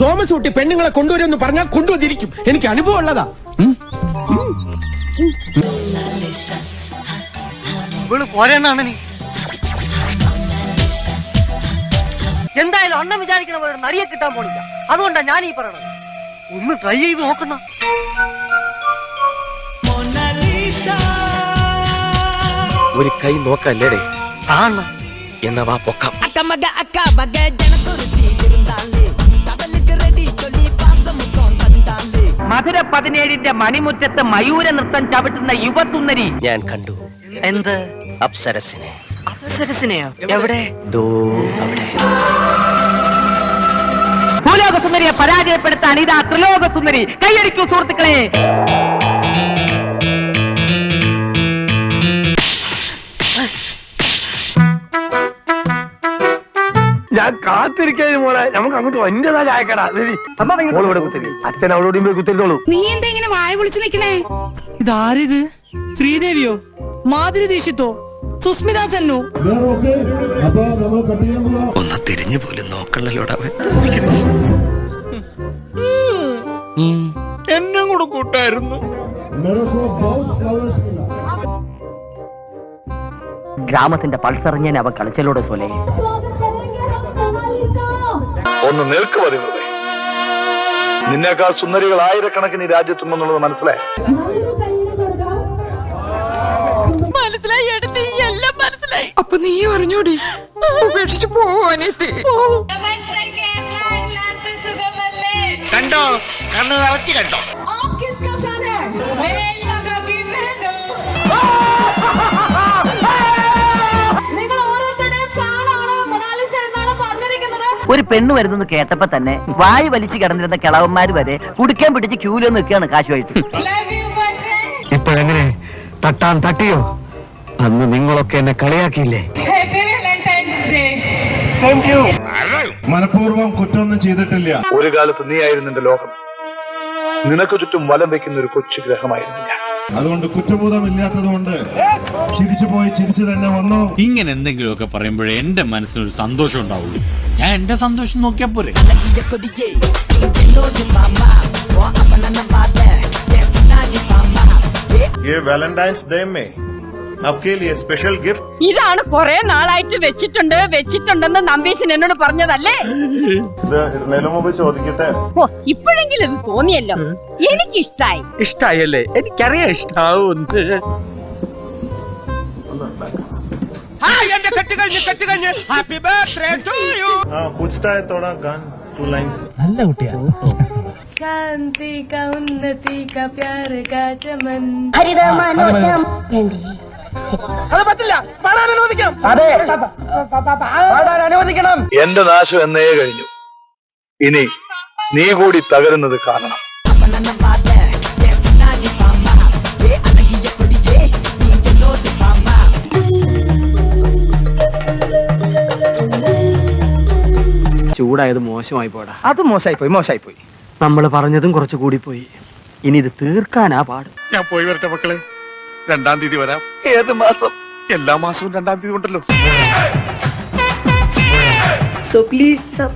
Thomas കുട്ടി പെണ്ണുങ്ങളെ കൊണ്ടുവരുമെന്ന് പറഞ്ഞാൽ കൊണ്ടുവന്നിരിക്കും. എനിക്ക് അനുഭവം ഉള്ളതാ. എന്തായാലും അണ്ണം വിചാരിക്കണ പോലെ നടിയെ കിട്ടാൻ പോണില്ല. അതുകൊണ്ടാ ഞാൻ ഈ പറയണത്. ഒന്ന് ട്രൈ ചെയ്ത് നോക്കണം ഒരു കൈ നോക്കല്ലേടേ? ആ അണ്ണ. എന്നാ വാ പൊക്കാം. அக்கமக அக்காவக ஜனக்குருத்தி இருந்தாலே தவளுக்கு ரெடி சொல்லி பாசமுத்தம் தந்தாலே മധുര പതിനേഴിന്റെ മണിമുറ്റത്ത് മയൂര നൃത്തം ചവിട്ടുന്ന യുവസുന്ദരി ഞാൻ കണ്ടു എന്ത് അപ്സരസിനെ അസരസിനെയോ എവിടെ ദോ അവിടെ ഭൂലോക സുന്ദരിയെ പരാജയപ്പെടുത്താൻ ഇതാ ത്രിലോക സുന്ദരി കൈയടിക്കൂ സുഹൃത്തുക്കളെ മോളെ. നമുക്ക് അങ്ങോട്ട് വന്റേതാ ചായക്കടാ മോളിവിടെ കുത്തിരി. അച്ഛൻ അവളോട് പോയി കുത്തിരുന്നോളൂ നീ എന്താ ഇങ്ങനെ വായ പൊളിച്ചു നിക്കണേ ഇതാരിത്? ശ്രീദേവിയോ? മാധുരി ദീക്ഷിത്തോ? സുസ്മിത സെന്നു? ഒന്ന് തിരിഞ്ഞു പോലും നോക്കണല്ലോടവൻ എന്നെ കൂടെ കൂട്ടായിരുന്നു. ഗ്രാമത്തിന്റെ പൾസറിഞ്ഞനെ അവ കളിച്ചലോടെ സോലെ. ഒന്ന് നിൽക്ക് പറയുന്നത് നിന്നേക്കാൾ സുന്ദരികൾ ആയിരക്കണക്കിന് ഈ രാജ്യത്തുണ്ടെന്നുള്ളത് മനസ്സിലായി. മനസ്സിലായി എടുത്തി എല്ലാം മനസ്സിലായി. അപ്പൊ നീ അറിഞ്ഞൂടി? ഉപേക്ഷിച്ചു പോവാനേത്ത് കണ്ടോ? കണ്ണ് നിറച്ച് കണ്ടോ? ഒരു പെണ്ണ് വരുന്നെന്ന് കേട്ടപ്പോ തന്നെ വായി വലിച്ചു കിടന്നിരുന്ന കിളവന്മാര് വരെ കുടിക്കാൻ പിടിച്ച് ക്യൂലോ നിൽക്കുകയാണ് കാശുമായിട്ട്. ഇപ്പോഴെങ്ങനെ? തട്ടാൻ തട്ടിയോ? അന്ന് നിങ്ങളൊക്കെ എന്നെ കളിയാക്കിയില്ലേ? മനഃപൂർവം കുറ്റമൊന്നും ചെയ്തിട്ടില്ല. ഒരു കാലത്ത് നീ ആയിരുന്നു എന്റെ ലോകം. നിനക്ക് ചുറ്റും വലം വെക്കുന്ന ഒരു കൊച്ചു ഗ്രഹമായിരുന്നു ഞാൻ അതുകൊണ്ട് കുറ്റബോധമില്ലാത്തത് കൊണ്ട് ചിരിച്ചു പോയി ചിരിച്ചു തന്നെ വന്നു. ഇങ്ങനെ എന്തെങ്കിലുമൊക്കെ പറയുമ്പോഴേ എന്റെ മനസ്സിനൊരു സന്തോഷം ഉണ്ടാവുള്ളൂ. ഞാൻ എന്റെ സന്തോഷം നോക്കിയാ പോരെ. സ്പെഷ്യൽ ഗിഫ്റ്റ് ഇതാണ് കൊറേ നാളായിട്ട് വെച്ചിട്ടുണ്ട് വെച്ചിട്ടുണ്ടെന്ന് നമ്പീശൻ എന്നോട് പറഞ്ഞതല്ലേ? ഓ ഇപ്പോഴെങ്കിലും ഇത് തോന്നിയല്ലോ. എനിക്ക് ഇഷ്ടായി ഇഷ്ടായല്ലേ എനിക്കറിയാം ഇഷ്ടാവും ഹാപ്പി ബർത്ത്ഡേ ടു യു. നല്ല കുട്ടിയാ. ശാന്തി കാ ഉന്നതി കാ പ്യാർ കാ ചമൻ ഹരിത മനോജം പറ്റില്ല. അതെ. അനുവദിക്കണം. എന്റെ നാശം എന്നേ കഴിഞ്ഞു. ഇനി നീ കൂടി തകരുന്നത് കാരണം. ചൂടായത് മോശമായി പോടാ അത് മോശമായി പോയി മോശമായി പോയി നമ്മൾ പറഞ്ഞതും കുറച്ചു കൂടി പോയി ഇനി ഇത് തീർക്കാനാ പാട് ഞാൻ പോയി വരട്ടെ മക്കളെ രണ്ടാം തീയതി വരാം ഏത് മാസം എല്ലാ മാസവും രണ്ടാം തീയതി ഉണ്ടല്ലോ So please sub.